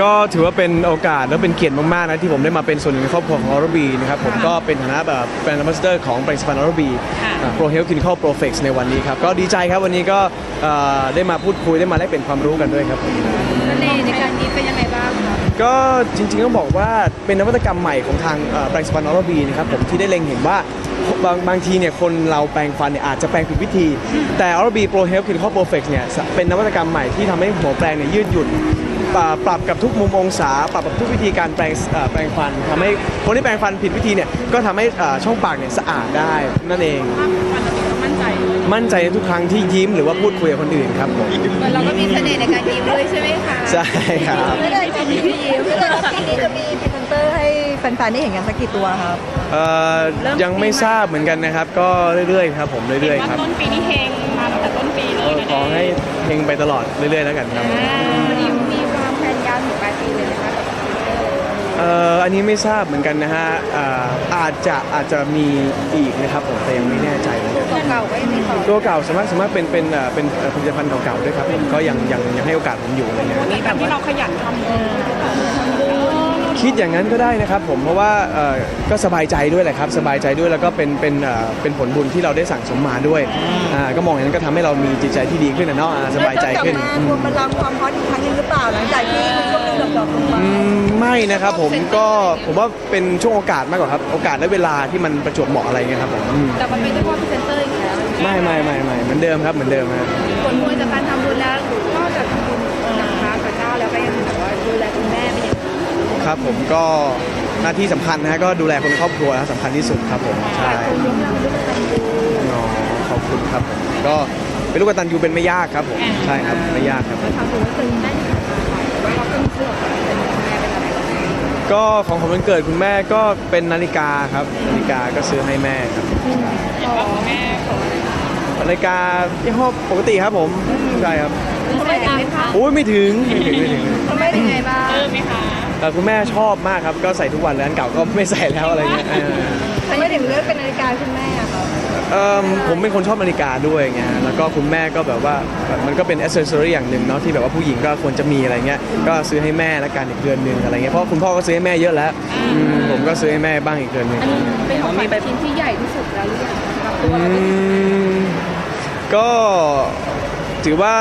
ก็ถือว่าเป็นโอกาสและเป็นเกียรติมากๆนะที่ผมได้มาเป็นส่วนหนึ่งในครอบครัวของออร์บีนะครับผมก็เป็นฐานะแบบแบรนด์ a m b a s s a d o r ของแบรนด์สปันออร์บี Pro Health Clinical Pro Flex ในวันนี้ครับ ก็ดีใจครับวันนี้ก็เอ่อได้มาพูดคุยได้มาแลกเปลี่ยนความรู้กันด้วยครับเสน่ห์ในการนี้เป็นยังไงบ้างคะก็จริงๆต้องบอกว่าเป็นนวัตกรรมใหม่ของทางเอ่อแปรงสปันออร์บีนะครับผมที่ได้เล็งเห็นว่าบางบางทีเนี่ยคนเราแปรงฟันเนี่ยอาจจะแปรงผิดวิธี แต่ออร์บีโปรเฮลคินคอโปรเฟกเนี่ยเป็นนวัตกรรมใหม่ที่ทำให้หัวแปรงเนี่ยยืดหยุ่น ปรับปรับกับทุกมุมองศา ปรับกับทุกวิธีการแปรงเอ่อแปรงฟันทำให้คนที่แปรงฟันผิดวิธีเนี่ยก็ทำให้เอ่อช่องปากเนี่ยสะอาดได้นั่นเองวันนี้เรามั่นใจเลยมั่นใจในทุกครั้งที่ยิ้มหรือว่าพูดคุยกับคนอื่นครับผมเหมือนเราก็มีเสน่ห์ในการยิ้มด้วยใช่ไหมคะใช่ครับไม่ได้จะมีพี่ยิ้มปีนี้จะมีพรีเซนเตอร์ให้แฟนๆได้เห็นกันสักกี่ตัวครับเอ่อยังไม่ทราบเหมือนกันนะครับ ก็เรื่อยๆครับผมเรื่อยๆครับต้นปีนี้เฮงมาตั้งแต่ต้นปีเลเอยอขอให้เฮงไปตลอดเรื่อยๆแล้วกันครับ ยาวถึงปลายปีเลยนะคะเอ่ออันนี้ไม่ทราบเหมือนกันนะฮะอ่าอาจจะอาจจะมีอีกนะครับผมแต่ยังไม่แน่ใจเหมือนกันเก่าๆก็ยังมีต่อตัวเก่าสามารถสามารถเป็นเป็นเอ่อเป็นเอ่อผลิตภัณฑ์เก่าๆด้วยครับก็ยังยังยังให้โอกาสผมอยู่อะไรเงี้ย มีแบบที่เราขยันทำบุญ คิดอย่างนั้นก็ได้นะครับผมเพราะว่าเอ่อก็สบายใจด้วยแหละครับ สบายใจด้วยแล้วก็เป็นเป็นเอ่อเป็นผลบุญที่เราได้สั่งสมมาด้วยอ่าก็มองอย่างนั้นก็ทำให้เรามีจิตใจที่ดีขึ้นนะเนาะอ่าสบายใจขึ้น แล้วจะกลับมาทวงบัลลังก์ความฮอตอีกครั้งหนึงหรือเปล่าหลังจากที่มันช่วงหนึงดรอปๆลงมาอืมไม่นะครับผมก็ผมว่าเป็นช่วงโอกาสมากกว่าครับ โอกาสและเวลาที่มันประจวบเหมาะอะไรเงี้ยครับผมอืมแต่มันเป็นเฉพาะพรีเซนเตอร์อีกแล้วไม่ไม่ไม่ไม่เหมือนเดิมครับเหมือนเดิมครั ครับผมก็หน้าที่สำคัญนะฮะก็ดูแลคนในครอบครัวนะสำคัญที่สุดครับผมใช่อ๋อขอบคุณครับผมก็เป็นลูกกตันยูเป็นไม่ยากครับผมใช่ครับไม่ยากครับทำบุญก็คือได้ที่ผ่านมาแต่ว่าเราเพิ่งซื้อออกมาเป็นคุณแม่เป็นอะไรแบบนี้ก็ของขวัญวันเกิดคุณแม่ก็เป็นนาฬิกาครับนาฬิกาก็ซื้อให้แม่ครับแม่ขอนาฬิกายี่ห้อปกติครับผมใช่ครับคุณแม่ไหมคะโอ้ยไม่ถึงไม่ถึงไม่ถึงคุณแม่เป็นไงบ้างเออไหมคะ แต่คุณแม่ชอบมากครับก็ใส่ทุกวันแล้วอันเก่าก็ไม่ใส่แล้วอะไรเงี้ยเออทำไมถึงเลือกเป็นนาฬิกาคุณแม่อะครับเอิ่มผมเป็นคนชอบนาฬิกาด้วยไงแล้วก็คุณแม่ก็แบบว่ามันก็เป็นอ c เซสซอรี่อย่างหนึ่งเนาะที่แบบว่าผู้หญิงก็ควรจะมีอะไรเงี้ยก็ซื้อให้แม่ละกันอีกเดือนหนึ่งอะไรเงี้ยเพราะคุณพ่อก็ซื้อให้แม่เยอะแล้วอืมผมก็ซื้อให้แม่บ้างอีกเดือนหนึ่งเป็นของขวัญชิ้นที่ใหญ่ที่สุดแล้วหรือยังสำหรับตัวอืเราเองมก็ถือว่า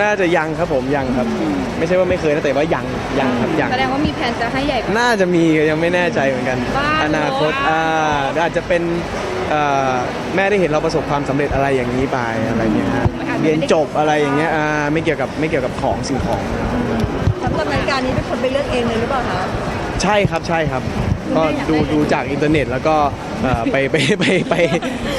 น่าจะยังครับผมยังครับ ไม่ใช่ว่าไม่เคยนะแต่ว่ายังยังครับยังแสดงว่ามีแผนจะให้ใหญ่กว่า น่าจะมียังไม่แน่ใจเหมือนกัน บ้าอนาคตเหรออ่าอาจจะเป็นเอ่อแม่ได้เห็นเราประสบความสำเร็จอะไรอย่างนี้ไปอะไรเงี้ยฮะเรียนจบอะไรอย่างเงี้ยอ่าไม่เกี่ยวกับไม่เกี่ยวกับของสิ่งของ สำหรับนาฬิกานี้เป็นคนไปเลือกเองเลยหรือเปล่าคะ ใช่ครับใช่ครับ ก็ดูดูจากอินเทอร์เน็ตแล้วก็เอ่อไปไปไปไป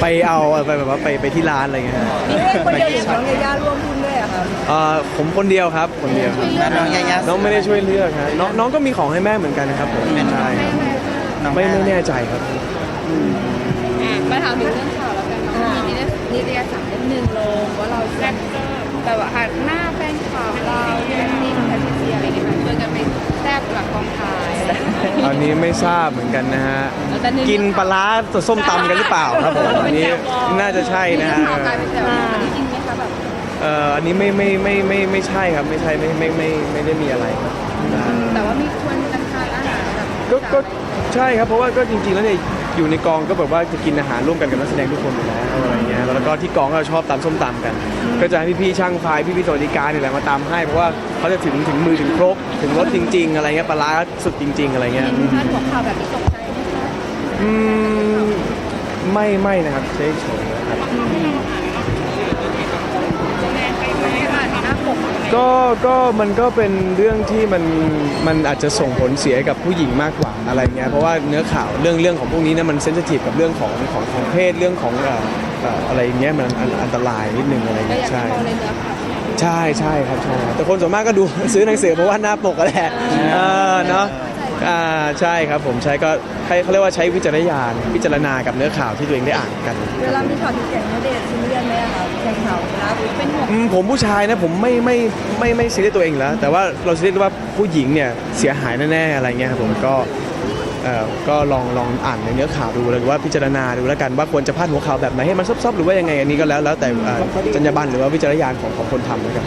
ไปเอาไปแบบว่าไปไปที่ร้านอะไรเงี้ยฮะนี่เองคนเดียวหรือน้องยาย่าร่วมหุ้นด้วย อะครับเอ่อผมคนเดียวครับคนเดียวครับน้องยายาน้องไม่ได้ช่วยเลือกฮะน้องน้องก็มีของให้แม่เหมือนกันนะครับผมใช่ครับไม่ไม่แน่ใจครับมาถามถึงเรื่องข่าวแล้วกันเนาะมีนิตยสารเล่มหนึ่งลงว่าเราแซ่บเจอแบบว่าหักหน้าแฟนข่าวเราเรื่องนี้ของแพทริเซียอะไรอย่างเงี้ยช่วยกันไปแซ่บหลังกองถ่ายอะไรอย่างเงี้ย อันนี้ไม่ทราบเหมือนกันนะฮะ แต่เนื้อกินปลาร้าส้มตำกันหรือเปล่าครับผมอันนี้น่าจะใช่นะฮะ ข่าวกลายเป็นแบบว่าอันนี้จริงไหมคะแบบ เอ่ออันนี้ไม่ไม่ไม่ไม่ไม่ใช่ครับไม่ใช่ไม่ไม่ไม่ไม่ได้มีอะไรครับแต่ว่ามีชวนกันทานอาหารแบบก็ก็ใช่ครับเพราะว่าก็จริงๆแล้วเนี่ยอยู่ในกองก็แบบว่าจะกินอาหารร่วมกันกับนักแสดงทุกคนอยู่แล้วอะไรเงี้ยแล้วก็ที่กองก็ชอบตำส้มตำกัน ก็จะให้พี่ๆช่างไฟพี่ๆสวัสดิการนี่แหละมาตำให้เพราะว่าเขาจะถึงถึงมือถึงครกถึงรสจริง ๆ อะไรเงี้ยปลาร้าสุดจริง ๆ อะไรเงี้ยพาดหัวข่าวแบบนี้ตกใจไหมคะอืมไม่ไม่นะครับเฉยๆนะครับ แม่ไปไหมอ่านหน้าป กอะไรก็ก็มันก็เป็นเรื่องที่มันมันอาจจะส่งผลเสียกับผู้หญิงมากกว่าอะไรเงี้ยเพราะว่าเนื้อข่าวเรื่องเรื่องของพวกนี้เนี่ยมันเซนซิทีฟกับเรื่องของของของเพศเรื่องของเอ่อเอ่ออะไรเงี้ยมันอันอันตรายนิดนึงอะไรก็เงี้อยยากใช่ให้มองในเนื้อข่าวใช่ใช่ครับใช่ครับแต่คนส่วนมากก็ดู ซื้อหนังสือเพราะว่าหน้าปกก็แหละเออเนาะอ่าใช่ครับผมใช้ก็ให้เขาเรียกว่าใช้วิจารณญาณพิจารณากับเนื้อข่าวที่ตัวเองได้อ่านกัน เวลามีข่าวถึงเสียงณเดชน์ซีเรียสไหมอะครับแข่งข่าวนะ เป็นห่วงอืมผมผู้ชายนะผมไม่ไม่ไม่ไม่ซีเรียสตัวเองอยู่แล้ว แต่ว่าเราซีเรียสว่าผู้หญิงเนี่ยเสียหายแน่ๆอะไรเงี้ยครับผมก็เอ่อก็ลองลองอ่านในเนื้อข่าวดูหรือว่าพิจารณาดูแล้วกันว่าควรจะพาดหัวข่าวแบบไหนให้มันซบๆหรือว่ายังไงอันนี้ก็แล้วแล้วแต่เอ่อจรรยาบรรณหรือว่าวิจารณญาณของของคนทำแล้วกัน